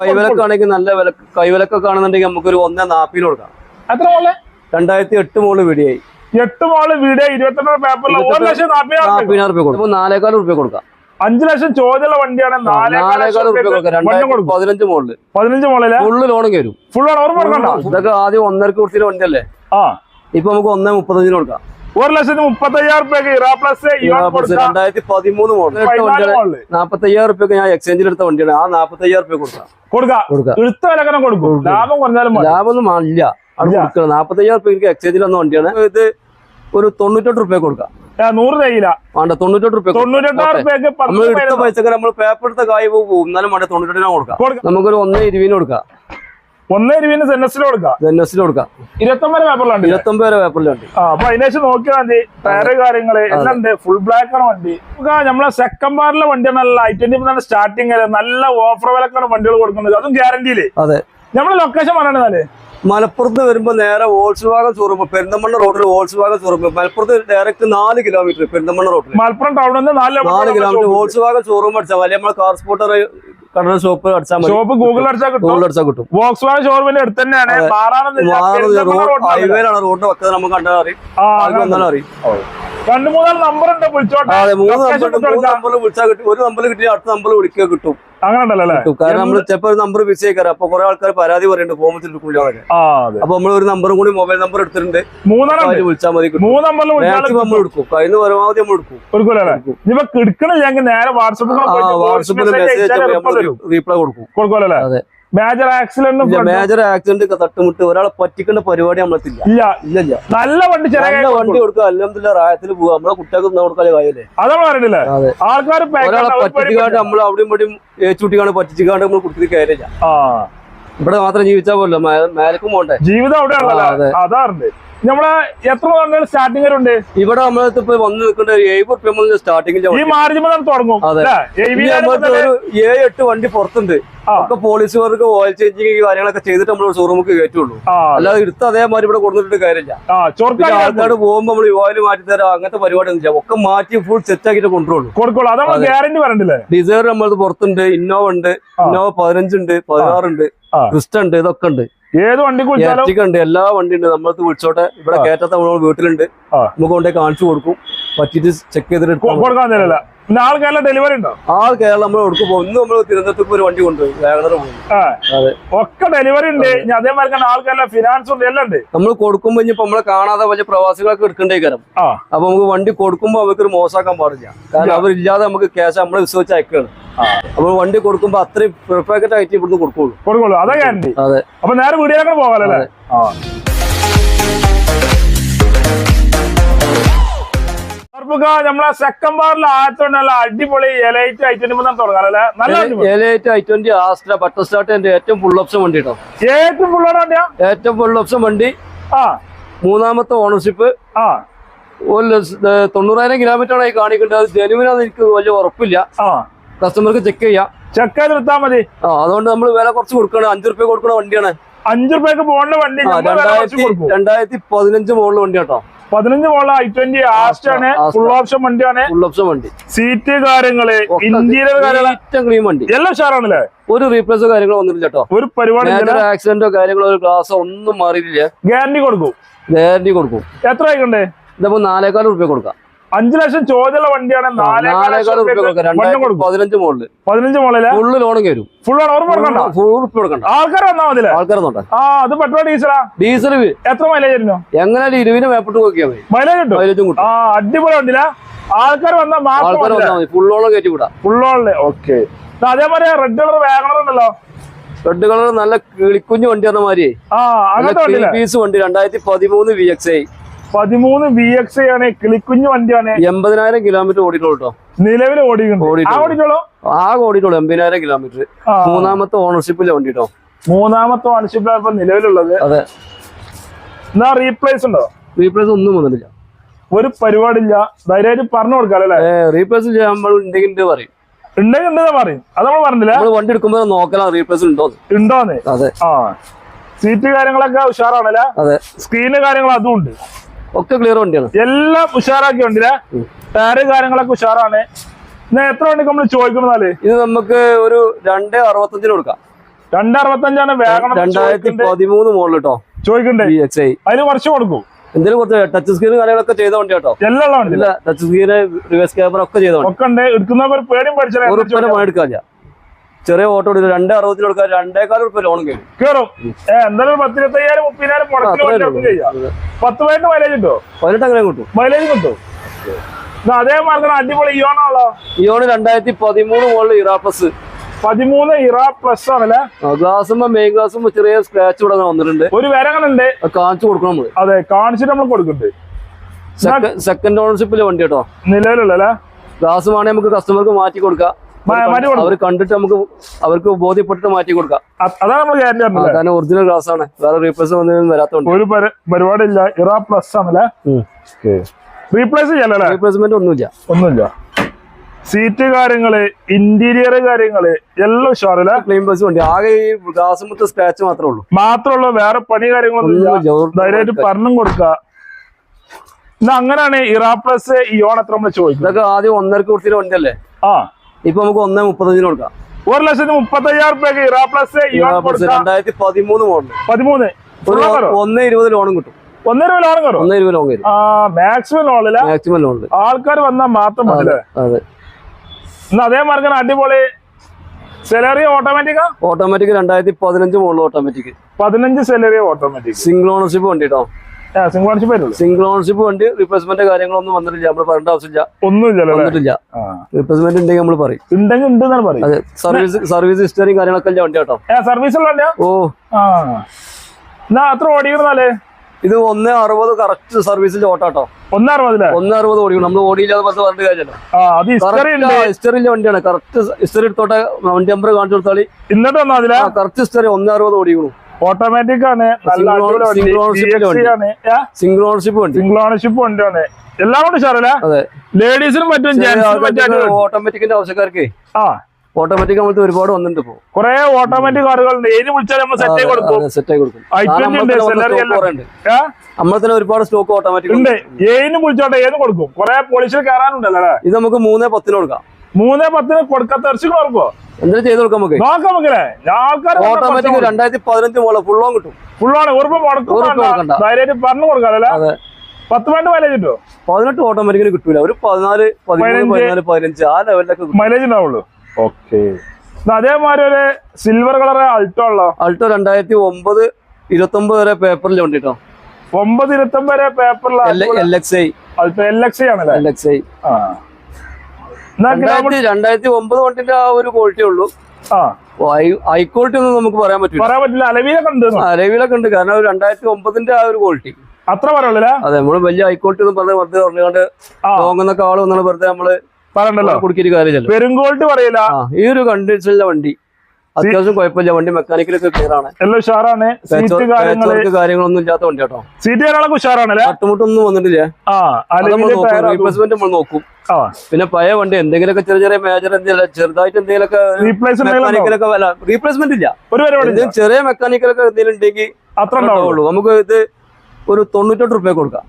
കൈവിലക്കാണെങ്കിൽ നല്ല വില കൈവിലക്കൊക്കെ ആണെന്നുണ്ടെങ്കിൽ നമുക്കൊരു ഒന്നേ നാപ്പിന് കൊടുക്കാം. എത്ര മോളെ? രണ്ടായിരത്തി എട്ട് മോൾ വീടിയായി എട്ട് മോൾ വീട് ഇരുപത്തെട്ട് പേപ്പറിൽ ഒരു ലക്ഷം നാപ്പതിനായിരം രൂപ. കൊടുക്കും. നാലേക്കാൽ രൂപ കൊടുക്കാം. അഞ്ചു ലക്ഷം ചോദ്യമുള്ള വണ്ടിയാണ് നാലേക്കാൽ കൊടുക്കാം. പതിനഞ്ച് മോളിൽ. പതിനഞ്ച് മോളിൽ? ഫുള്ള് ലോണും കയറും ഫുൾ ഓർമ്മ ഇതൊക്കെ ആദ്യം ഒന്നര കൊടുത്തിട്ട് വണ്ടിയല്ലേ? ആ. ഇപ്പൊ നമുക്ക് ഒന്നേ മുപ്പത്തഞ്ചിന് കൊടുക്കാം. ഒരു ലക്ഷത്തി മുപ്പത്തി അയ്യായിരം രൂപയ്ക്ക് ഇറാ പ്ലസ് കൊടുക്കാം രണ്ടായിരത്തി പതിമൂന്ന് മോഡൽ നാപ്പത്തി അയ്യായിരം റുപ്യക്ക് ഞാൻ എക്സ്ചേഞ്ചിൽ എടുത്ത വണ്ടിയാണ്. ആ നാപ്പത്തി അയ്യായിരം റുപ്യ കൊടുക്കാം. കൊടുക്കാം. എടുത്ത ലാഭം കുറഞ്ഞാലും ലാഭമൊന്നും ഇല്ല. അവിടെ കൊടുക്കണം. നാപ്പത്തി അയ്യായിരം റുപ്യ എനിക്ക് എക്സ്ചേഞ്ചിൽ വന്ന വണ്ടിയാണ്. ഇത് ഒരു തൊണ്ണൂറ്റെട്ട് റുപ്യ കൊടുക്കാം. നൂറ് തേയില വേണ്ട തൊണ്ണൂറ്റെട്ട് റുപ്യ രൂപയ്ക്ക് പത്ത് നമ്മൾ എടുത്ത പതിനൊന്ന് പൈസക്ക് നമ്മൾ പേപ്പർ എടുത്ത കായ് പോകും. എന്നാലും വേണ്ട തൊണ്ണൂറ്റെട്ടിനാ കൊടുക്കാം. കൊടുക്കാം. നമുക്കൊരു ഒന്നേ ഇരുപതിന് കൊടുക്കാം. ഒന്നേ സെന്നസിന് കൊടുക്കാം. എസിൽ കൊടുക്കാം. ഇരുപത്തൊമ്പത് പേപ്പറിലുണ്ട് ഇരുപത്തൊമ്പത് പേപ്പറിലുണ്ട് ആ അപ്പൊ അതിനേശം നോക്കിയാൽ മതി. ടയറ് കാര്യങ്ങൾ എല്ലാം ഉണ്ട്. ഫുൾ ബ്ലാക്ക് ആണ് വണ്ടി. നമ്മളെ സെക്കൻഡ് പാറിലെ വണ്ടിയാണ് നല്ല ഐ ട്വന്റി സ്റ്റാർട്ടിങ് നല്ല ഓഫർ വിലക്കാണ് വണ്ടികൾ കൊടുക്കുന്നത്. അതും ഗ്യാരണ്ടിയിൽ അതെ. നമ്മളെ ലൊക്കേഷൻ പറയണതാൽ മലപ്പുറത്ത് വരുമ്പോ നേരെ വോൾസ് വാഗൻ ഷോറൂം പെരുന്തമണ്ണ റോഡിൽ വോൾസ് വാഗൻ ഷോറൂം മലപ്പുറത്ത് ഡയറക്റ്റ് നാല് കിലോമീറ്റർ പെരുന്തമണ്ണ റോഡിൽ മലപ്പുറം ടൗണിൽ നാല് നാല് കിലോമീറ്റർ വോൾസ് വാഗൻ ഷോറൂം അടിച്ചാൽ വലിയ നമ്മൾ കാർ സ്പോട്ടർ കടൽ ഷോപ്പ് അടിച്ചാൽ ഷോപ്പ് ഗൂഗിൾ അടിച്ചാൽ കിട്ടും. ഗൂഗിൾ അടിച്ചാൽ കിട്ടും. ബോക്സ് വാഗൻ ഷോറൂമിന്റെ അടുത്ത് തന്നെയാണ്. ഹൈവേയിലാണ് റോഡിന്റെ പക്കത്ത് നമുക്ക് കണ്ടാൽ അറിയും. അറിയും. രണ്ട് മൂന്നാൽ നമ്പർ ഉണ്ട് വിളിച്ചോട്ടെ മൂന്ന് നമ്പർ വിളിച്ചാൽ കിട്ടും. ഒരു നമ്പർ കിട്ടിയാൽ അടുത്ത നമ്പർ വിളിക്കുക കിട്ടും. അങ്ങനെ കാരണം നമ്മൾ ചിലപ്പോൾ നമ്പർ മിസ് ചെയ്യിക്കാറ് അപ്പൊ കുറെ ആൾക്കാർ പരാതി പറയുന്നുണ്ട് ഫോം എടുക്കില്ലാന്നൊക്കെ ആ അതെ. അപ്പൊ നമ്മൾ ഒരു നമ്പറും കൂടി മൊബൈൽ നമ്പർ എടുത്തിട്ടുണ്ട്. വിളിച്ചാൽ മതി നമ്മൾ എടുക്കും. പരമാവധി നമ്മൾ എടുക്കും. കിടക്കണില്ലെങ്കിൽ നേരെ വാട്സപ്പിൽ മെസ്സേജ് റീപ്ലൈ കൊടുക്കും. കൊടുക്കുമല്ലോ അതെ. മേജർ ആക്സിഡന്റ് മേജർ ആക്സിഡന്റ് തട്ടുമുട്ട്. ഒരാളെ പറ്റിക്കേണ്ട പരിപാടി നമ്മളെത്തില്ല. ഇല്ല. ഇല്ല നല്ല വണ്ടി ചെറിയ വണ്ടി കൊടുക്കുക അല്ലെന്നില്ല റായത്തിൽ പോവുക നമ്മളെ കുട്ടികൾക്ക് കൊടുക്കാതെ കാര്യല്ലേ? അതാണ് അതെ. ആൾക്കാർ ഒരാളെ പറ്റിക്കാണ്ട് നമ്മൾ അവിടെയും ഇവിടെയും ഏച്ചുട്ടിക്കാണ്ട് പറ്റിച്ചിക്കാണ്ട് നമ്മൾ കുട്ടിക്ക് കയറില്ല. ഇവിടെ മാത്രം ജീവിച്ചാൽ പോലല്ലോ മേലക്കും പോണ്ടേ? ജീവിതം അവിടെ ആ, അതാറുണ്ട് നമ്മളെ എത്ര സ്റ്റാർട്ടിംഗ് ഉണ്ട് ഇവിടെ നമ്മൾ ഇപ്പൊ വന്ന് നിൽക്കേണ്ട ഒരു എഴുപത് റുപ്യ മുതൽ ഈ മുതൽ തുടങ്ങും. ഒരു ഏഴ് എട്ട് വണ്ടി പുറത്തുണ്ട്. ഒക്കെ പോലീസ് പോലീസുകാർക്ക് ഓയിൽ ചേഞ്ചിങ് കാര്യങ്ങളൊക്കെ ചെയ്തിട്ട് നമ്മൾ ഷോറൂമിക്ക് കയറ്റുള്ളൂ. അല്ലാതെ എടുത്ത് അതേമാതിരി ഇവിടെ കൊടുത്തിട്ട് കാര്യമില്ല. ആ പോകുമ്പോ പിന്നെ ആൾക്കാർ പോകുമ്പോൾ നമ്മൾ ഓയിൽ മാറ്റി തരാം അങ്ങനത്തെ പരിപാടി ഒന്നും ചെയ്യാം ഒക്കെ മാറ്റി ഫുൾ സെറ്റ് ആക്കിയിട്ട് കൊണ്ടുപോകുള്ളൂ ഡിസൈർ നമ്മളത് പുറത്തുണ്ട്. ഇന്നോവ ഉണ്ട്. ഇന്നോവ പതിനഞ്ചുണ്ട് പതിനാറുണ്ട്. ക്രിസ്റ്റ ഉണ്ട് ഇതൊക്കെ ഉണ്ട്. ഏത് വണ്ടി ഇലക്ട്രിക് ഉണ്ട് എല്ലാ വണ്ടി ഉണ്ട് നമ്മളത് വിളിച്ചോട്ടെ. ഇവിടെ കേറ്റാത്ത കയറ്റാത്ത നമ്മൾ വീട്ടിലുണ്ട്. നമുക്ക് കൊണ്ടേ കാണിച്ചു കൊടുക്കും. പറ്റിയിട്ട് ചെക്ക് ചെയ്തിട്ട് കൊടുക്കാൻ തരില്ല പിന്നെ കേരള ഡെലിവറി ഉണ്ടോ? ആ കേരളം നമ്മൾ എടുക്കും പോകും? ഇന്ന് നമ്മൾ തിരുവനന്തപുരത്ത് ഒരു വണ്ടി കൊണ്ടുപോയി വാഗണർ പോകും അതെ. ഒക്കെ ഡെലിവറി ഉണ്ട്. ഇനി അതേമാതിരി തന്നെ ആൾക്കാരുടെ ഫിനാൻസ് ഉണ്ട് എല്ലാം ഉണ്ട്. നമ്മൾ കൊടുക്കുമ്പോ ഇനിയിപ്പോ നമ്മളെ കാണാതെ വലിയ പ്രവാസികളൊക്കെ എടുക്കേണ്ടേ കാരണം അപ്പൊ നമുക്ക് വണ്ടി കൊടുക്കുമ്പോ അവർക്ക് ഒരു മോശമാക്കാൻ പാടില്ല. കാരണം അവരില്ലാതെ നമുക്ക് ക്യാഷ് നമ്മളെ വിശ്വസിച്ച് അയക്കുകയാണ് അപ്പൊ വണ്ടി കൊടുക്കുമ്പോ അത്രയും പെർഫെക്റ്റ് ആയിട്ട് ഇവിടുന്ന് കൊടുക്കുള്ളൂ. കൊടുക്കുള്ളൂ. അതെ അതെ. അപ്പൊ നേരെ വീഡിയോയിലൊക്കെ പോകാലല്ലേ? സർപ്പുക നമ്മളെ സെക്കൻഡ് ബാറിൽ ആയതുകൊണ്ടല്ല നല്ല അടിപൊളി എലൈറ്റ് ഐ ട്വന്റി ഐറ്റം തുടങ്ങാറല്ലേ നല്ല Elite i twenty Asta button start എന്റെ ഏറ്റവും ഫുൾ ഓപ്ഷൻ വണ്ടി കേട്ടോ ഏറ്റവും ഫുൾ വണ്ടിയാ? ഏറ്റവും ഫുൾ ഓപ്ഷൻ വണ്ടി. ആ. മൂന്നാമത്തെ ഓണർഷിപ്പ് ആ. തൊണ്ണൂറായിരം കിലോമീറ്റർ ആണ് കാണിക്കേണ്ടത്. അത് ജനുവിനാന്ന് എനിക്ക് വലിയ ഉറപ്പില്ല. ആ. കസ്റ്റമർക്ക് ചെക്ക് ചെയ്യാം. ചെക്ക് ചെയ്ത് എടുത്താൽ മതി. ആ അതുകൊണ്ട് നമ്മൾ വില കുറച്ച് കൊടുക്കണം. അഞ്ചു റുപ്യ കൊടുക്കുന്ന വണ്ടിയാണ്. അഞ്ചു റുപ്യക്ക് പോകേണ്ട വണ്ടി രണ്ടായിരത്തി രണ്ടായിരത്തി പതിനഞ്ച് മുകളിൽ വണ്ടി കേട്ടോ. പതിനഞ്ച് മോള ഐ ട്വന്റി ആസ്റ്റ് ആണ്. ഫുൾ ഓപ്ഷൻ വണ്ടിയാണ്. ഫുൾ ഓപ്ഷൻ വണ്ടി. സീറ്റ് കാര്യങ്ങൾ ഇന്റീരിയർ കാര്യങ്ങൾ ക്ലീൻ വണ്ടി. എല്ലാം ഉഷാറാണല്ലേ? ഒരു റീപ്ലേസോ കാര്യങ്ങളോ വന്നിട്ടില്ല കേട്ടോ. ഒരു പരിപാടി ആക്സിഡന്റോ കാര്യങ്ങളോ ഒരു ഗ്ലാസോ ഒന്നും മാറിയിട്ടില്ല. ഗ്യാരണ്ടി കൊടുക്കും. ഗ്യാരണ്ടി കൊടുക്കും. എത്ര ആയിക്കണ്ടേ ഇതിപ്പോ നാലേക്കാൽ റുപ്യ കൊടുക്കാം. അഞ്ചു ലക്ഷം ചോദ്യമുള്ള വണ്ടിയാണ് പതിനഞ്ച് മോളിൽ. പതിനഞ്ച് മോളിൽ? ഫുള്ള് ലോണും കയറും ഫുൾ ആണ് ഉറപ്പ് കൊടുക്കണ്ട? ഫുൾ ഉറപ്പ് കൊടുക്കണ്ട. ആൾക്കാർ വന്നാ ആൾക്കാരെ ആ അത് പെട്രോൾ ഡീസലാ? ഡീസൽ എത്ര മൈലേജ് ആയിരുന്നു? എങ്ങനെ ഇരുവിന് മേപ്പിട്ട് നോക്കിയാൽ മതി. മൈലേജ് കിട്ടും മൈലേജും കിട്ടും. ആ അടിപൊളി വണ്ടിയില ആൾക്കാർ വന്നാൽ ആൾക്കാർ മാത്രം ഫുൾ ലോൺ കയറ്റി വിടാം. ഫുള്ളോളിൽ ഓക്കെ അതേപോലെ റെഡ് കളർ വാഗണർ ഉണ്ടല്ലോ. റെഡ് കളർ നല്ല കിളിക്കുഞ്ഞു വണ്ടി പറഞ്ഞ മാതിരി പീസ് വണ്ടി രണ്ടായിരത്തി പതിമൂന്ന് വി എക്സ് ഐ പതിമൂന്ന് വി എക്സ് ആണ് കിളിക്കുഞ്ഞു വണ്ടിയാണ്. എൺപതിനായിരം കിലോമീറ്റർ ഓടിയിട്ടുള്ളൂ കേട്ടോ. നിലവിൽ ഓടിക്കുന്നുണ്ട് ആ ഓടിയിട്ടുള്ളൂ? എൺപതിനായിരം കിലോമീറ്റർ. മൂന്നാമത്തെ ഓണർഷിപ്പിലെ വണ്ടി കേട്ടോ മൂന്നാമത്തെ ഓണർഷിപ്പിലാണ് ഇപ്പൊ നിലവിലുള്ളത്. അതെ. എന്നാ റീപ്ലേസ് ഉണ്ടോ? റീപ്ലേസ് ഒന്നും വന്നിട്ടില്ല. ഒരു പരിപാടിയില്ല. ധൈര്യമായിട്ട് പറഞ്ഞു കൊടുക്കാല്ലേ റീപ്ലേസ് നമ്മൾ ഉണ്ടെങ്കിൽ ഉണ്ട് പറയും. ഉണ്ടെങ്കിൽ ഉണ്ടെന്ന് പറയും. അത് നമ്മൾ പറഞ്ഞില്ല? നമ്മൾ വണ്ടി എടുക്കുമ്പോൾ നോക്കണം റീപ്ലേസ് ഉണ്ടോ ഉണ്ടോന്ന്? അതെ. ആ. സീറ്റ് കാര്യങ്ങളൊക്കെ ഉഷാറാണല്ലേ? അതെ. സ്ക്രീന് കാര്യങ്ങൾ അതും ഉണ്ട്. ഒക്കെ ക്ലിയർ വണ്ടിയാണ്. എല്ലാം ഉഷാറാക്കി ഉണ്ടല്ലേ ടയർ ടയറ് കാര്യങ്ങളൊക്കെ ഉഷാറാണ്. എത്ര വണ്ടിക്ക് നമ്മൾ ചോദിക്കുന്നതാൽ ഇത് നമുക്ക് ഒരു രണ്ട് അറുപത്തഞ്ചിന് കൊടുക്കാം. രണ്ട് അറുപത്തഞ്ചാണ് വേഗം രണ്ടായിരത്തി പതിമൂന്ന് മോഡൽ കേട്ടോ ചോദിക്കണ്ടേ? അതിന് കുറച്ച് കൊടുക്കും. എന്തെങ്കിലും കുറച്ച് ടച്ച് സ്ക്രീൻ കാര്യങ്ങളൊക്കെ ചെയ്ത വണ്ടി കേട്ടോ എല്ലാം വണ്ടി ടച്ച് സ്ക്രീൻ റിവേഴ്സ് ക്യാമറ ഒക്കെ ചെയ്ത വണ്ടി. ഒക്കെ ഉണ്ട്. എടുക്കുന്നവർക്ക് പേടിയും പഠിച്ചാൽ പണി എടുക്കാല്ല ചെറിയ ഓട്ടോ എടുക്കുക രണ്ടേ അറുപതിന് കൊടുക്കാൻ രണ്ടേക്കാൽ ഉറുപ്പ ലോൺ കേറും. ഏ എന്തായാലും പത്തിരുപത്തയ്യായിരം മുപ്പതിനായിരം പത്ത് പതിനെട്ട് മൈലേജ് ഉണ്ടോ? പതിനെട്ട് അങ്ങനെ കിട്ടും. മൈലേജ് കിട്ടും. അതേ മാർഗം അടിപൊളി ഇയോണ് രണ്ടായിരത്തി പതിമൂന്ന് മോഡൽ ഇറാപ്ലസ് പതിമൂന്ന് ഇറ പ്ലസ് ആണല്ലേ? ഗ്ലാസുമ്പോ മെയിൻ ഗ്ലാസുമ്പോ ചെറിയ സ്ക്രാച്ച് ഇവിടെ വന്നിട്ടുണ്ട്. ഒരു വരങ്ങളുണ്ട് കാണിച്ചു കൊടുക്കണം നമ്മൾ. അതെ കാണിച്ചിട്ട് നമ്മൾ കൊടുക്കുന്നുണ്ട് സെക്കൻഡ് ഓണർഷിപ്പിലെ വണ്ടി കേട്ടോ. നിലവിലുള്ള ഗ്ലാസ് വേണമെങ്കിൽ നമുക്ക് കസ്റ്റമർക്ക് മാറ്റി കൊടുക്കാം. അവർ കണ്ടിട്ട് നമുക്ക് അവർക്ക് ബോധ്യപ്പെട്ടിട്ട് മാറ്റി കൊടുക്കാം. അതാണ് നമ്മൾ ഗ്യാരണ്ടി കാരണം ഒറിജിനൽ ഗ്ലാസ് ആണ്. വേറെ റീപ്ലേസ് വന്നൊന്നും വരാത്തോണ്ട്. ഒരു പരി- പരിപാടിയില്ല. ഇറാ പ്ലസ് ആണല്ലേ? റീപ്ലേസ് ചെയ്യല്ലേ റീപ്ലേസ്മെന്റ് ഒന്നുമില്ല. ഒന്നുമില്ല. സീറ്റ് കാര്യങ്ങൾ ഇന്റീരിയർ കാര്യങ്ങൾ എല്ലാം ഉഷാറില്ല ക്ലീൻ ബസ് വണ്ടി ആകെ ഈ ഗ്ലാസ് മൊത്തം സ്ക്രാച്ച് മാത്രമേ ഉള്ളൂ. മാത്രമുള്ള വേറെ പണി കാര്യങ്ങളൊന്നും ഇല്ല. ധൈര്യമായിട്ട് പറഞ്ഞും കൊടുക്ക എന്നാ അങ്ങനെയാണ് ഇറാ പ്ലസ് ഈ എത്ര നമ്മൾ ചോദിക്കുന്നത്? ഇതൊക്കെ ആദ്യം ഒന്നര കൊടുത്തിട്ട് വണ്ടിയല്ലേ? ആ. ഇപ്പൊ നമുക്ക് ഒന്നേ മുപ്പത്തഞ്ചിന് കൊടുക്കാം. ഒരു ലക്ഷത്തി മുപ്പത്തയ്യായിരം രൂപയ്ക്ക് ഇറാ പ്ലസ് രണ്ടായിരത്തി പതിമൂന്ന് മോഡൽ പതിമൂന്ന്. ഒന്നേ ഇരുപത് ലോണും കിട്ടും. ഒന്നേ രൂപ ലോൺ കയറും ഒന്നേ ഇരുപത് ലോൺ വരും ആ മാക്സിമം ലോണില്ല മാക്സിമം ലോണിൽ ആൾക്കാർ വന്നാൽ മാത്രം മതി അതെ എന്നാ അതേ മാർഗം അടിപൊളി സെലറി ഓട്ടോമാറ്റിക്കാ ഓട്ടോമാറ്റിക് രണ്ടായിരത്തി പതിനഞ്ച് മോഡൽ ഓട്ടോമാറ്റിക് പതിനഞ്ച് സെലറി ഓട്ടോമാറ്റിക് സിംഗിൾ ഓണർഷിപ്പ് വണ്ടി സിംഗിൾ വരുള്ളൂ. സിംഗിൾ ഓണർഷിപ്പ് വണ്ടി റീപ്ലേസ്മെന്റ് കാര്യങ്ങളൊന്നും വന്നിട്ടില്ല. നമ്മൾ പറയേണ്ട ആവശ്യമില്ല. ഒന്നുമില്ല വന്നിട്ടില്ല. റീപ്ലേസ്മെന്റ് ഉണ്ടെങ്കിൽ നമ്മൾ പറയും. ഉണ്ടെങ്കിൽ ഉണ്ട് എന്നാണ് പറയും. അതെ സർവീസ് സർവീസ് ഹിസ്റ്ററിയും കാര്യങ്ങളൊക്കെ അല്ല വണ്ടി കേട്ടോ സർവീസ് ഉള്ള ഓ. എന്നാ അത്ര ഓടിയിരുന്നാലേ? ഇത് ഒന്ന് അറുപത് കറക്റ്റ് സർവീസിൽ ഓട്ടാട്ടോ. ഒന്ന് അറുപതില്ലേ ഒന്ന് അറുപത് ഓടിക്കണം. നമ്മൾ ഓടിയില്ലാതെ പത്ത് പറഞ്ഞ കാര്യമല്ലോ. ഹിസ്റ്ററിന്റെ വണ്ടിയാണ്. കറക്റ്റ് ഹിസ്റ്ററി എടുത്തോട്ടെ വണ്ടി നമ്പർ കാണിച്ചു കൊടുത്താൽ ഇന്നത്തെ കറക്റ്റ് ഹിസ്റ്ററി ഒന്ന് അറുപത് ഓടിക്കണം. ഓട്ടോമാറ്റിക് ആണ്. നല്ല സിംഗിൾ ഓണർഷിപ്പ് സിംഗിൾ ഓണർഷിപ്പ് ഉണ്ട് എല്ലാം കൊണ്ട് ഷാറല്ലേ അതെ. ലേഡീസിനും മറ്റും. ഓട്ടോമാറ്റിക്കിന്റെ ആവശ്യക്കാർക്ക് ആ. ഓട്ടോമാറ്റിക് നമ്മൾ ഒരുപാട് വന്നിട്ടുണ്ട് ഇപ്പോ. കുറെ ഓട്ടോമാറ്റിക് കാറുകളുണ്ട് ഏത് വിളിച്ചാലും നമ്മൾ സെറ്റ് ആയി കൊടുക്കും. സെറ്റ് ആയി കൊടുക്കും. തന്നെ ഒരുപാട് സ്റ്റോക്ക് ഓട്ടോമാറ്റിക് ഉണ്ട്. ഏതിനും വിളിച്ചോട്ടെ ഏത് കൊടുക്കും. കുറെ പോളിഷിൽ കയറാനുണ്ടല്ലോ ഇത് നമുക്ക് മൂന്നേ പത്തിന് കൊടുക്കാം. മൂന്നേ പത്തിന് കൊടുക്കാത്ത ഇറച്ചിക്ക് ഓർക്കോ? എന്തെങ്കിലും ചെയ്ത് കൊടുക്കാം നമുക്ക്? നോക്കാം നമുക്കല്ലേ ആൾക്കാർ ഓട്ടോമാറ്റിക് രണ്ടായിരത്തി പതിനഞ്ച് മോളെ ഫുൾ ഓൺ കിട്ടും. ഫുള്ളാണ് ഉറപ്പ് മുടക്കും. ധൈര്യമായിട്ട് പറഞ്ഞു കൊടുക്കാൻ പത്ത് മിനിറ്റ് മൈലേജ് കിട്ടുമോ പതിനെട്ട് ഓട്ടോമാറ്റിക്കിന് കിട്ടൂല. ഒരു പതിനാല് പതിമൂന്ന്. പതിനാല് പതിനഞ്ച് ആ ലെവലിലൊക്കെ മൈലേജ് ഉണ്ടാവുള്ളൂ. ഓക്കെ അതേമാതിരി ഒരു സിൽവർ കളർ അൾട്ടോ ഉള്ളോ? അൾട്ടോ രണ്ടായിരത്തി ഒമ്പത് ഇരുപത്തി ഒമ്പത് വരെ പേപ്പറിൽ ഉണ്ട് കേട്ടോ. ഒമ്പത് ഇരുപത്തൊമ്പത് വരെ പേപ്പറിൽ L X I Alto L X I ആണല്ലേ? എൽ എക്സ് ഐ ആ. രണ്ടായിരത്തി രണ്ടായിരത്തി ഒമ്പത് വണ്ടിന്റെ ആ ഒരു ക്വാളിറ്റി ഉള്ളൂ. ആ. ഹൈ ക്വാളിറ്റി ഒന്നും നമുക്ക് പറയാൻ പറ്റില്ല പറയാൻ പറ്റില്ല. അലവിയിലൊക്കെ ഉണ്ട് അലവിലൊക്കെ ഉണ്ട്. കാരണം രണ്ടായിരത്തി ഒമ്പതിന്റെ ആ ഒരു ക്വാളിറ്റി അത്ര പറയുള്ളൂ അതെ നമ്മൾ വലിയ ഹൈ ക്വാളിറ്റി ഒന്നും പറഞ്ഞ വെറുതെ പറഞ്ഞുകൊണ്ട് തോങ്ങുന്ന കാളും ആൾ വന്നാണ് വെറുതെ നമ്മൾ പറയണ്ടല്ലോ. കുടിക്കൊരു കാര്യമില്ല പെരുങ്കോൾട്ട് പറയില്ല. ഈ ഒരു കണ്ടീഷനിലെ വണ്ടി. അത്യാവശ്യം കുഴപ്പമില്ല വണ്ടി മെക്കാനിക്കലൊക്കെ ക്ലിയർ ആണ്. എല്ലാം ഉഷാറാണ്. കാര്യങ്ങളൊന്നും ഇല്ലാത്ത വണ്ടി കേട്ടോ സീറ്റ് കാര്യങ്ങളൊക്കെ ഉഷാറാണല്ലേ തട്ടുമുട്ടൊന്നും വന്നിട്ടില്ല. റീപ്ലേസ്മെന്റ് നമ്മൾ നോക്കും. പിന്നെ പഴയ വണ്ടി എന്തെങ്കിലുമൊക്കെ ചെറിയ ചെറിയ മേജർ എന്തെങ്കിലും ചെറുതായിട്ട് എന്തെങ്കിലുമൊക്കെ മെക്കാനിക്കലൊക്കെ വില റീപ്ലേസ്മെന്റ് ഇല്ല. എന്തെങ്കിലും ചെറിയ മെക്കാനിക്കലൊക്കെ എന്തെങ്കിലും ഉണ്ടെങ്കിൽ അത്ര ഉണ്ടാവുള്ളൂ. നമുക്ക് ഇത് ഒരു തൊണ്ണൂറ്റെട്ട് റുപ്യ കൊടുക്കാം.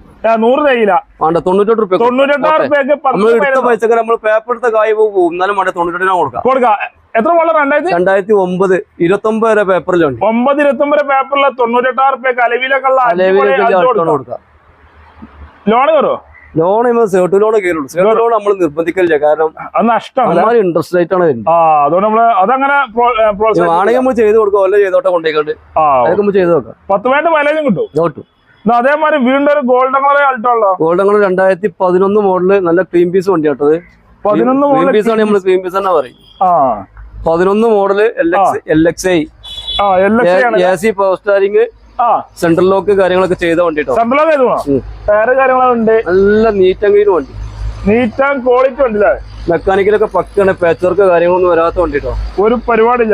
നൂറ് തേയില വേണ്ട തൊണ്ണൂറ്റെട്ട് റുപ്യ തൊണ്ണൂറ്റെട്ടായിരം നമ്മൾ എടുത്ത പൈസക്ക് നമ്മൾ പേപ്പർ എടുത്ത കായ് പോകും എന്നാലും വേണ്ട തൊണ്ണൂറ്റെട്ടിനാ കൊടുക്കാം. കൊടുക്കാം. എത്ര മോളെ രണ്ടായിരത്തി? രണ്ടായിരത്തി ഒമ്പത് ഇരുപത്തി ഒമ്പത് വരെ പേപ്പറിലുണ്ട് ഒമ്പത് ഇരുപത്തൊമ്പത് പേപ്പറിലെ തൊണ്ണൂറ്റെട്ടായിരം റുപ്യക്ക് ലോൺ കയറോ ലോൺ സേർട്ട് ലോൺ കയറുള്ളൂ സേർട്ട് ലോൺ നമ്മൾ നിർബന്ധിക്കില്ല കാരണം അത് നഷ്ടമാണ് അമ്മാരി ഇൻട്രസ്റ്റ് റേറ്റ് ആണ് അതുകൊണ്ട് നമ്മൾ അതങ്ങനെ. ആണെങ്കിൽ നമ്മൾ ചെയ്ത് കൊടുക്കാം അല്ലെ ചെയ്തോട്ടെ കൊണ്ടേക്കണ്ട്. ആ അതൊക്കെ നമ്മൾ ചെയ്ത് നോക്കാം. പത്ത് പേരുടെ മൈലേജും കിട്ടും. കിട്ടും. അതേമാതിരി വീണ്ടും ഒരു ഗോൾഡൻ കളർ ആൾട്ടോ ഉള്ളോ? ഗോൾഡൻ രണ്ടായിരത്തി പതിനൊന്ന് മോഡൽ നല്ല ക്രീം പീസ് വണ്ടി കേട്ടത്. പതിനൊന്ന് ക്രീം മോഡൽ പീസ് ആണ് നമ്മൾ ക്രീം പീസ് തന്നെ പറയും. ആ. പതിനൊന്ന് model L X I A C power steering central lock കാര്യങ്ങളൊക്കെ ചെയ്ത വണ്ടി ടയറ് കാര്യങ്ങളുണ്ട് നല്ല നീറ്റ് ആൻഡ് ക്ലീൻ വണ്ടി. നീറ്റ് ആൻഡ് ക്വാളിറ്റി ഉണ്ട് അല്ലേ മെക്കാനിക്കലൊക്കെ പക്കാണ് പാച്ച് വർക്ക് കാര്യങ്ങളൊന്നും വരാത്ത വണ്ടി ഒരു പരിപാടി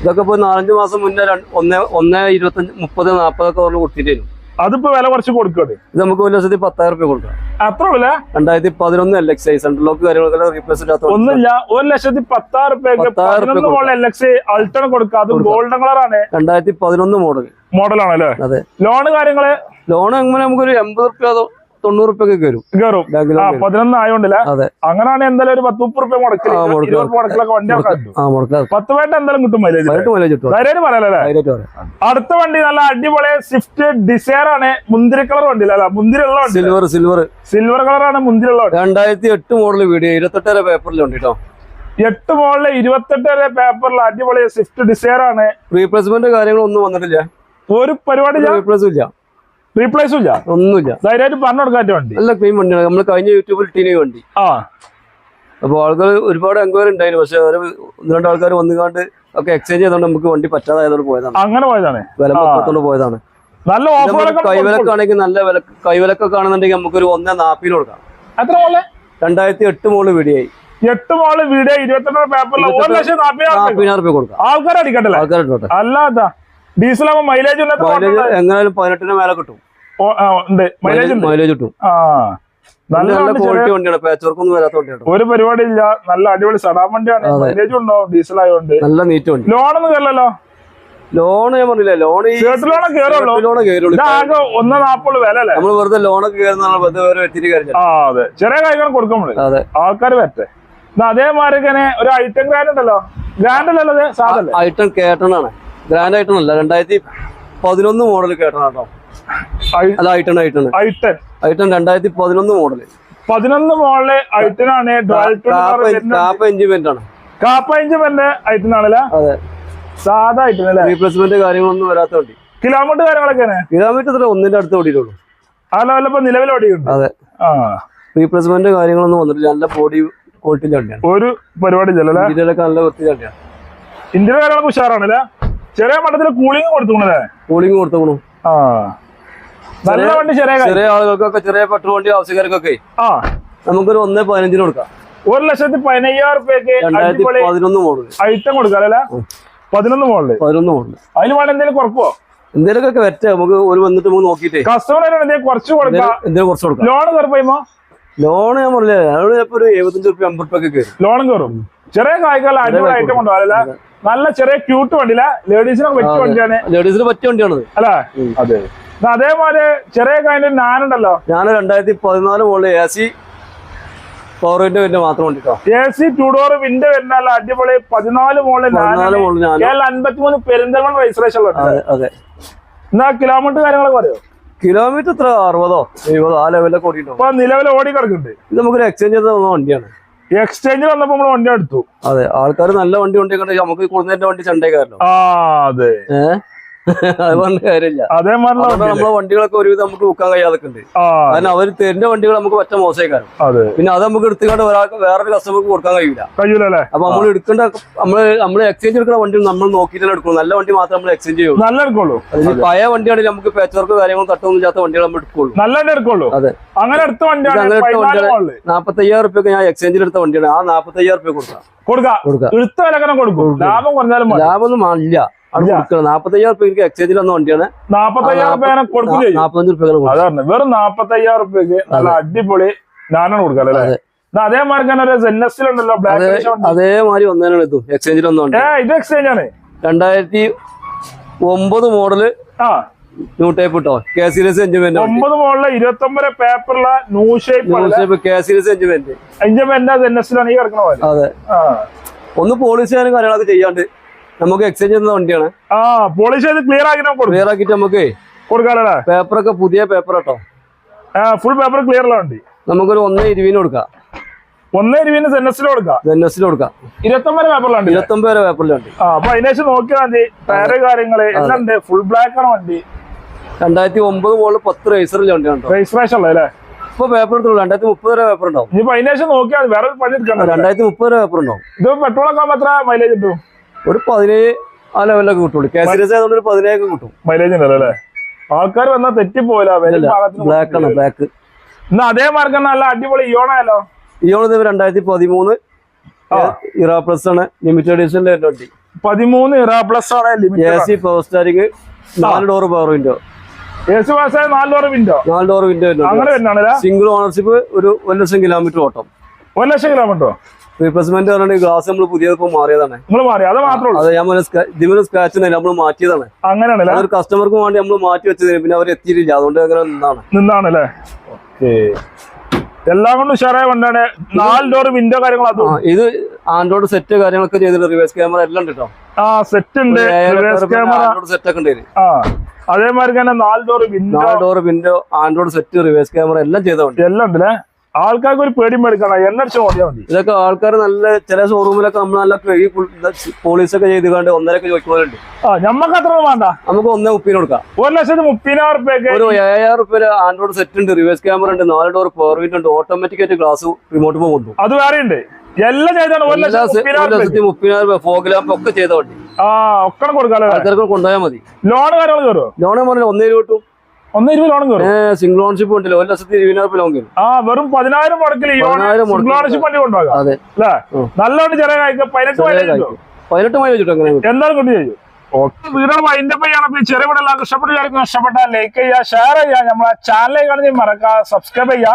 ഇതൊക്കെ ഇപ്പൊ നാലഞ്ച് മാസം മുന്നേ ഒന്നേ ഒന്നേ ഇരുപത്തഞ്ച് മുപ്പത് നാപ്പതൊക്കെ പറഞ്ഞ് കൊടുത്തിട്ട് വരും. അതിപ്പോ വില കുറച്ച് കൊടുക്കുക നമുക്ക് ഒരു ലക്ഷത്തി പത്തായിരം രൂപ കൊടുക്കാം. അത്ര വില രണ്ടായിരത്തി പതിനൊന്ന് L X I central lock കാര്യങ്ങളൊക്കെ റീപ്ലേസ് ഇല്ലാത്ത വണ്ടി. ഒന്നുമില്ല. ഒരു ലക്ഷത്തി പത്താറ് പത്തായിരം എൽ എക്സ് അൾട്ടൺ കൊടുക്കാം. അത് ഗോൾഡൻ കളറാണ് രണ്ടായിരത്തി പതിനൊന്ന് മോഡൽ മോഡലാണ് അല്ലേ അതെ. ലോണ് കാര്യങ്ങൾ? ലോൺ എങ്ങനെ നമുക്കൊരു എൺപത് റുപ്യ തൊണ്ണൂറ് റുപ്യൊക്കെ കയറും പതിനൊന്ന് ആയോണ്ടല്ലേ. അങ്ങനെയാണ് എന്തായാലും ഒരു പത്ത് മുപ്പത് റുപ്യ മുടക്കിലൊക്കെ വണ്ടി പത്ത് പേട്ട് എന്തായാലും കിട്ടും മൈലേജ് പറയാലേ അടുത്ത വണ്ടി നല്ല അടിപൊളി സ്വിഫ്റ്റ് ഡിസയർ ആണ് മുന്തിരി കളർ വണ്ടി അല്ല? മുന്തിരി ഉള്ള വണ്ടി സിൽവർ സിൽവർ സിൽവർ കളറാണ് മുന്തിരി ഉള്ള വണ്ടി. രണ്ടായിരത്തി എട്ട് മോഡൽ വീഡിയോ ഇരുപത്തെട്ടര പേപ്പറിലുണ്ട് കേട്ടോ എട്ട് മോളിൽ ഇരുപത്തെട്ട് വരെ പേപ്പറിൽ അടിപൊളി സ്വിഫ്റ്റ് ഡിസയർ ആണ് റീപ്ലേസ്മെന്റ് കാര്യങ്ങളൊന്നും വന്നിട്ടില്ല. ഒരു പരിപാടി റീപ്ലേസും ഇല്ല. റീപ്ലേസും ഇല്ല? ഒന്നുമില്ല. ധൈര്യമായിട്ട് പറഞ്ഞു കൊടുക്കാൻ വണ്ടി? നല്ല ക്ലീൻ വണ്ടിയാണ്. നമ്മൾ കഴിഞ്ഞ യൂട്യൂബിൽ ഇട്ടീന് വണ്ടി. ആ. അപ്പോൾ ആൾക്കാർ ഒരുപാട് എൻക്വയറി ഉണ്ടായിരുന്നു പക്ഷെ ഒരു ഒന്ന് രണ്ട് ആൾക്കാർ വന്നുകൊണ്ട് ഒക്കെ എക്സ്ചേഞ്ച് ചെയ്തോണ്ട് നമുക്ക് വണ്ടി പറ്റാതായതുകൊണ്ട് പോയതാണ്. അങ്ങനെ പോയതാണ്? വില ആ. പത്തോണ്ട് പോയതാണ്. നല്ല കൈവിലക്കാണെങ്കിൽ നല്ല വില കൈവിലക്കൊക്കെ ആണെന്നുണ്ടെങ്കിൽ നമുക്കൊരു ഒന്നേ നാപ്പിന് കൊടുക്കാം. എത്ര മോളെ രണ്ടായിരത്തി എട്ട് മോൾ വീടിയായി എട്ട് മോൾ വീഡിയോ ഇരുപത്തെട്ട് പേപ്പറിൽ ഒരു ലക്ഷം നാപ്പതിനായിരം രൂപ കൊടുക്കാം. ആൾക്കാർ അടിക്കണ്ടല്ലേ? ആൾക്കാർ ആകുമ്പോൾ മൈലേജ് എങ്ങനെയാലും പതിനെട്ടിന് മേലെ കിട്ടും. ഉണ്ട്. മൈലേജ് കിട്ടും. നല്ല നല്ല വണ്ടി, ചെറിയ- ക്വാളിറ്റി വണ്ടിയാണ്. പാച്ച് വർക്ക് ഒന്നും വരാത്ത വണ്ടിയാണ് ഒരു പരിപാടി ഇല്ല. നല്ല അടിപൊളി സടാൻ വണ്ടിയാണ്. മൈലേജ് ഉണ്ടാവും ഡീസൽ ആയതുകൊണ്ട് നല്ല നീറ്റ് വണ്ടി. ലോണൊന്നും കയറല്ലോ ലോൺ ഞാൻ പറഞ്ഞില്ല? ലോൺ കയറുള്ളൂ ലോണ് കയറുള്ളൂ ഇതാകെ ഒന്ന് നാപ്പത് വില അല്ലേ നമ്മൾ വെറുതെ ലോണൊക്കെ കയറുന്ന വെറുതെ വേറെ എത്തിരി കയറില്ല ആ അതെ. ചെറിയ കാര്യങ്ങൾ കൊടുക്കും നമ്മൾ. അതെ. ആൾക്കാർ വരട്ടെ. അതേമാതിരി ഒരു ഐറ്റം ഗ്രാൻഡ് ഉണ്ടല്ലോ. ഗ്രാൻഡ് അല്ലല്ലോ ഐറ്റം ആണ്. ഗ്രാൻഡ് ഐറ്റൺ അല്ല. രണ്ടായിരത്തി പതിനൊന്ന് മോഡൽ കേട്ടോ അല്ല ഐറ്റൺ ഐറ്റൺ ഐറ്റൺ ഐട്ടൺ രണ്ടായിരത്തി പതിനൊന്ന് മോഡൽ പതിനൊന്ന് മോളിൽ ആണ് കാപ്പ എഞ്ചിമെന്റ് ആണ്. കാപ്പ എഞ്ചിമെന്റ് തന്നെ ഐറ്റനാണല്ലേ അതെ. സാധാ ഐറ്റം അല്ലേ? റീപ്ലേസ്മെന്റ് കാര്യങ്ങളൊന്നും വരാത്ത വണ്ടി. കിലോമീറ്റർ കാര്യങ്ങളൊക്കെ കിലോമീറ്റർ ഇത്ര ഒന്നിന്റെ അടുത്ത് ഓടിയിട്ടുള്ളൂ. ആ ലെവലിൽ ഇപ്പൊ നിലവിൽ ഓടിയുണ്ട് അതെ. റീപ്ലേസ്മെന്റ് കാര്യങ്ങളൊന്നും വന്നിട്ടില്ല. നല്ല ബോഡി ക്വാളിറ്റി വണ്ടിയാണ്. ഒരു പരിപാടി നല്ല വൃത്തി വണ്ടിയാണ്. ഇന്ത്യയിലെ കാര്യങ്ങളൊക്കെ ഉഷാറാണല്ലേ? ചെറിയ മട്ടത്തിൽ കൂളിംഗ് കൊടുത്തുകൊണ്ടല്ലേ കൂളിംഗ് കൊടുത്തു ആ. നല്ല വണ്ടി ചെറിയ ചെറിയ ആളുകൾക്കൊക്കെ ചെറിയ പെട്രോൾ വണ്ടി ആവശ്യക്കാർക്കൊക്കെ ആ. നമുക്കൊരു ഒന്നേ പതിനഞ്ചിന് കൊടുക്കാം. ഒരു ലക്ഷത്തി പതിനയ്യായിരം റുപ്യക്ക് പതിനൊന്ന് മോഡൽ ഐറ്റം കൊടുക്കാം അല്ലേ? പതിനൊന്ന് മോളിൽ പതിനൊന്ന് മോഡൽ അതിന് വേണ്ട എന്തെങ്കിലും കുറക്കോ എന്തെങ്കിലുമൊക്കെ വെറ്റ നമുക്ക് ഒരു വന്നിട്ട് നമുക്ക് നോക്കിയിട്ടേ. കസ്റ്റമർ എന്തെങ്കിലും കുറച്ച് കൊടുക്കാം. എന്തേലും കുറച്ച് കൊടുക്കാം. ലോൺ കയറിപ്പോയുമ്പോ ലോൺ ഞാൻ പറഞ്ഞില്ലേ ഞങ്ങൾ ചിലപ്പോ ഒരു എഴുപത്തഞ്ച് റുപ്യ അമ്പത് റുപ്യ ഒക്കെ കയറും. ലോണും കയറും. ചെറിയ കായ്ക്കാല അടിപൊളി ഐറ്റം കൊണ്ടുപോകാം നല്ല ചെറിയ ക്യൂട്ട് വണ്ടിയില്ല ലേഡീസിനൊക്കെ പറ്റിയ. വണ്ടിയാണ്. ലേഡീസിന് പറ്റിയ വണ്ടിയാണ് അല്ലേ? അതെ. അതേപോലെ ചെറിയ കാര്യം ഞാനുണ്ടല്ലോ ഞാൻ രണ്ടായിരത്തി പതിനാല് model A C power window window മാത്രം വണ്ടിട്ടോ. A C two door window വരുന്ന അടിപൊളി പതിനാല് മോളിൽ അൻപത്തിമൂന്ന് പെരിന്തൽമണ്ണ രജിസ്ട്രേഷൻ അതെ എന്നാ കിലോമീറ്റർ കാര്യങ്ങളൊക്കെ പറയോ? കിലോമീറ്റർ എത്ര? അറുപതോ എഴുപതോ ആ ലെവലിലൊക്കെ ഓടിയിട്ടുണ്ടോ? നിലവിൽ ഓടി കിടക്കുന്നുണ്ട്. ഇത് നമുക്കൊരു എക്സ്ചേഞ്ച് ചെയ്ത തന്ന വണ്ടിയാണ്. എക്സ്ചേഞ്ചിൽ വന്നപ്പോ നമ്മൾ വണ്ടി എടുത്തു. അതെ ആൾക്കാർ നല്ല വണ്ടി കൊണ്ടേ. നമുക്ക് കൊടുന്നതിന്റെ വണ്ടി ചണ്ടേക്കാരല്ലോ ആ അതെ. ഏഹ് അത് പറഞ്ഞ കാര്യമില്ല അതേമാതിരി നമ്മളെ വണ്ടികളൊക്കെ ഒരുവിധം നമുക്ക് വിൽക്കാൻ കഴിയാതൊക്കെ ഉണ്ട് കാരണം അവർ തരുന്ന വണ്ടികൾ നമുക്ക് പറ്റ മോശമായിക്കാരം. അതെ. പിന്നെ അത് നമുക്ക് എടുത്തുകൊണ്ട് ഒരാൾക്ക് വേറൊരു കസ്റ്റമർക്ക് കൊടുക്കാൻ കഴിയില്ല കഴിയൂലല്ലേ അപ്പൊ നമ്മൾ എടുക്കേണ്ട നമ്മൾ നമ്മൾ എക്സ്ചേഞ്ച് എടുക്കുന്ന വണ്ടി നമ്മൾ നോക്കിയിട്ട് എടുക്കണം നല്ല വണ്ടി മാത്രം നമ്മൾ എക്സ്ചേഞ്ച് ചെയ്യുള്ളൂ. നല്ല എടുക്കുള്ളൂ. പഴയ വണ്ടിയാണെങ്കിൽ നമുക്ക് പേച്ച് വർക്ക് കാര്യങ്ങളും തട്ടൊന്നും ഇല്ലാത്ത വണ്ടികൾ നമ്മൾ എടുക്കുള്ളൂ. നല്ല എടുക്കുള്ളൂ. അതെ. അങ്ങനെ എടുത്ത വണ്ടിയാണ് അങ്ങനെ എടുത്ത പതിനാല് വണ്ടിയാണ്. മോളിൽ നാപ്പത്തയ്യായിരം റുപ്യൊക്കെ ഞാൻ എക്സ്ചേഞ്ചിൽ എടുത്ത വണ്ടിയാണ്. ആ നാപ്പത്തയ്യായിരം റുപ്യ കൊടുക്കാം. കൊടുക്കാം. കൊടുക്കാം. എടുത്ത വിലക്കനം കൊടുക്കും. ലാഭം കുറഞ്ഞാലും ലാഭം ഒന്നും ഇല്ല. നാപ്പത്തയ്യായിരം റുപ്യ എനിക്ക് എക്സ്ചേഞ്ചിൽ വന്ന വണ്ടിയാണ്. നാപ്പത്തയ്യായിരം റുപ്യ കൊടുക്കും ചെയ്യും. നാപ്പത്തഞ്ച് റുപ്യ കൊടുക്കും. അതാണ്. വെറും നാപ്പത്തയ്യായിരം റുപ്യക്ക് നല്ല അടിപൊളി അല്ലേ? അതേമാതിരി വന്നതിനാണ് ഇതും. എക്സ്ചേഞ്ചിൽ വന്ന ഏ ഇത് എക്സ്ചേഞ്ച് ആണ്. രണ്ടായിരത്തി ഒമ്പത് മോഡൽ ന്യൂ ടൈപ്പ് ഇട്ടോ കെ സീരീസ് എഞ്ചിൻമെന്റ് ഒമ്പത് മോഡൽ ഇരുപത്തി ഒമ്പത് പേപ്പറിലെ ന്യൂ ഷേപ്പ് കെ സീരീസ് എഞ്ചിൻമെന്റ് കിടക്കണ അതെ. ഒന്ന് പോളിസി ആയാലും കാര്യങ്ങളൊക്കെ ചെയ്യാണ്ട് നമുക്ക് എക്സ്ചേഞ്ച് ചെയ്യുന്ന വണ്ടിയാണ്. ആ പോളിഷ് ചെയ്ത് ക്ലിയർ ആക്കി ക്ലിയർ ആക്കിട്ട് നമുക്ക് പേപ്പർ ഒക്കെ പുതിയ പേപ്പർ കേട്ടോ ഫുൾ പേപ്പർ ക്ലിയർ ഉള്ള വണ്ടി. നമുക്കൊരു ഒന്ന് ഇരുപതിന് കൊടുക്കാം. ഒന്നേ ഇരുപതിന് സെന്നസിൽ കൊടുക്കാം. എസിന് കൊടുക്കാം. ഇരുപത്തൊമ്പത് പേപ്പറിലുണ്ട് ഇരുപത്തൊമ്പത് വണ്ടി. ആ അപ്പൊ അതിനേശം നോക്കിയാൽ മതി. ടയറ് കാര്യങ്ങൾ എല്ലാം ഫുൾ ബ്ലാക്ക് ആണ് വണ്ടി. രണ്ടായിരത്തി ഒമ്പത് മുകളിൽ പത്ത് റേസറിൽ വണ്ടിയാണ് ഉള്ളത് അല്ലേ ഇപ്പൊ പേപ്പർ എടുത്തുള്ളൂ രണ്ടായിരത്തി മുപ്പത് വരെ പേപ്പർ ഉണ്ടാവും. ഇനി അതിനേശം നോക്കിയാൽ വേറെ പണി എടുക്കണ്ട. രണ്ടായിരത്തി മുപ്പത് വരെ പേപ്പർ ഉണ്ടാവും. ഇത് പെട്രോൾ ഒക്കെ എത്ര മൈലേജ് കിട്ടും? ഒരു പതിനേഴ് ആ ലെവലൊക്കെ കിട്ടുള്ളൂ. കെ സീരീസ് ആയതുകൊണ്ട് ഒരു പതിനേഴൊക്കെ കിട്ടും. മൈലേജ് ഉണ്ടല്ലോ അല്ലേ? ആൾക്കാർ വന്നാൽ തെറ്റിപ്പോയില്ല ബ്ലാക്ക് ആണ് ബ്ലാക്ക് എന്നാ അതേ മാർക്കം നല്ല അടിപൊളി ഇയോണായാലോ ഇയോൺ രണ്ടായിരത്തി പതിമൂന്ന്. ഇറ പ്ലസ് ആണ്. ലിമിറ്റഡ് എഡിഷൻ വണ്ടി പതിമൂന്ന് ഇറ പ്ലസ് ആണ് എ സി പവർ സ്റ്റാരിങ് നാല് ഡോർ പവർ വിൻഡോ നാല് ഡോർ വിൻഡോ നാല് ഡോർ വിൻഡോ സിംഗിൾ ഓണർഷിപ്പ് ഒരു ഒരു ലക്ഷം കിലോമീറ്റർ ഓട്ടം. ഒരു ലക്ഷം കിലോമീറ്റർ റീപ്ലേസ്മെന്റ് പറഞ്ഞാൽ ഗ്ലാസ് നമ്മൾ പുതിയത് ഇപ്പൊ മാറിയതാണ്. അത് ഞാൻ ഇതിമൊരു സ്ക്രാച്ച് നമ്മൾ മാറ്റിയതാണ്. അങ്ങനെയാണല്ലേ അതൊരു കസ്റ്റമർക്ക് വേണ്ടി നമ്മൾ മാറ്റി വെച്ചത് പിന്നെ അവർ എത്തിയിട്ടില്ല. അതുകൊണ്ട് അങ്ങനെ നിന്നാണ്. നിന്നാണല്ലേ? ഓക്കെ. എല്ലാം കൊണ്ടും ഉഷാറായ വണ്ടിയാണ്. നാല് ഡോർ വിൻഡോ കാര്യങ്ങൾ ആ, ഇത് ആൻഡ്രോയിഡ് സെറ്റ് കാര്യങ്ങളൊക്കെ ചെയ്തിട്ടുണ്ട് റിവേഴ്സ് ക്യാമറ എല്ലാം ഉണ്ട് കേട്ടോ ആ സെറ്റ് ഉണ്ട്. റിവേഴ്സ് ക്യാമറ ആൻഡ്രോയിഡ് സെറ്റ് ഒക്കെ ഉണ്ട് ആ അതേമാതിരി തന്നെ നാല് ഡോർ വിൻഡോ നാല് door window Android set reverse camera എല്ലാം ചെയ്തോണ്ട് എല്ലാം ഉണ്ട് അല്ലേ ആൾക്കാർക്ക് ഒരു പേടി മേടിക്കണം എണ്ണ അടിച്ച് ഓടിയാൽ മതി. ഇതൊക്കെ ആൾക്കാർ നല്ല ചില ഷോറൂമിലൊക്കെ നമ്മൾ നല്ല കഴുകി പോളീസ് ഒക്കെ ചെയ്ത് കണ്ട് ഒന്നരക്ക് ചോദിക്കുന്നുണ്ട് ആ ഞമ്മക്ക് അത്ര വേണ്ട. നമുക്ക് ഒന്നേ മുപ്പതിന് കൊടുക്കാം. ഒരു ലക്ഷത്തി മുപ്പതിനായിരം റുപ്യക്ക് ഒരു ഏഴായിരം റുപ്യ ആൻഡ്രോയിഡ് സെറ്റ് ഉണ്ട് റിവേഴ്സ് ക്യാമറ ഉണ്ട് നാല് ഡോർ പവർ വിൻഡ് ഉണ്ട് ഓട്ടോമാറ്റിക് ആയിട്ട് ഗ്ലാസ് റിമോട്ട് പോകുന്നു അത് വേറെ ഉണ്ട്. എല്ലാം ചെയ്താണ് ഒരു ലക്ഷത്തി മുപ്പതിനായിരം റുപ്യക്ക് ഫോഗ് ലാമ്പ് ഒക്കെ ചെയ്ത വണ്ടി. ആ ഒക്കെ കൊടുക്കാലോ ആൾക്കാർക്ക് കൊണ്ടുപോയാൽ മതി. ലോൺ കാര്യങ്ങൾ കയറുമോ ലോണേ പറഞ്ഞാൽ ഒന്നേ കിട്ടും. ഒന്ന് ഇരുപത് ലോൺ കയറും. സിംഗിൾ ഓൺഷിപ്പ് ഉണ്ടല്ലോ. ഒരു ലക്ഷത്തി ഇരുപതിനായിരം ലോൺ കയറും. ആ വെറും പതിനായിരം മുടക്കിൽ സിംഗ്ലോണർഷിപ്പ് വണ്ടി കൊണ്ടുപോകാം. അതെ. അല്ലേ? നല്ലോണം ചെറിയ കായ്ക്ക് പതിനെട്ട് മൈലേജ്. പതിനെട്ട് അങ്ങനെ. എന്താണ് കൊണ്ട് ചെയ്യും. വീടുകൾ വൈൻഡ് അപ്പ് ചെയ്യണം ചെറിയ ഇഷ്ടപ്പെട്ട ഇഷ്ടപ്പെട്ടാൽ ലൈക്ക് ചെയ്യുക ഷെയർ ചെയ്യുക. നമ്മളെ ചാനലിൽ കാണുന്ന മറക്കുക സബ്സ്ക്രൈബ് ചെയ്യുക.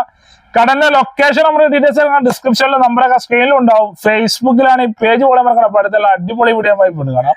കടന്റെ ലൊക്കേഷൻ നമ്മുടെ ഡീറ്റെയിൽസ് ഡിസ്ക്രിപ്ഷനിൽ നമ്പറൊക്കെ സ്ക്രീനിലും ഉണ്ടാവും. ഫേസ്ബുക്കിലാണ് ഈ പേജ് പോലെ മറക്കണം അടുത്തുള്ള അടിപൊളി വീഡിയോ ആയി കാണാം.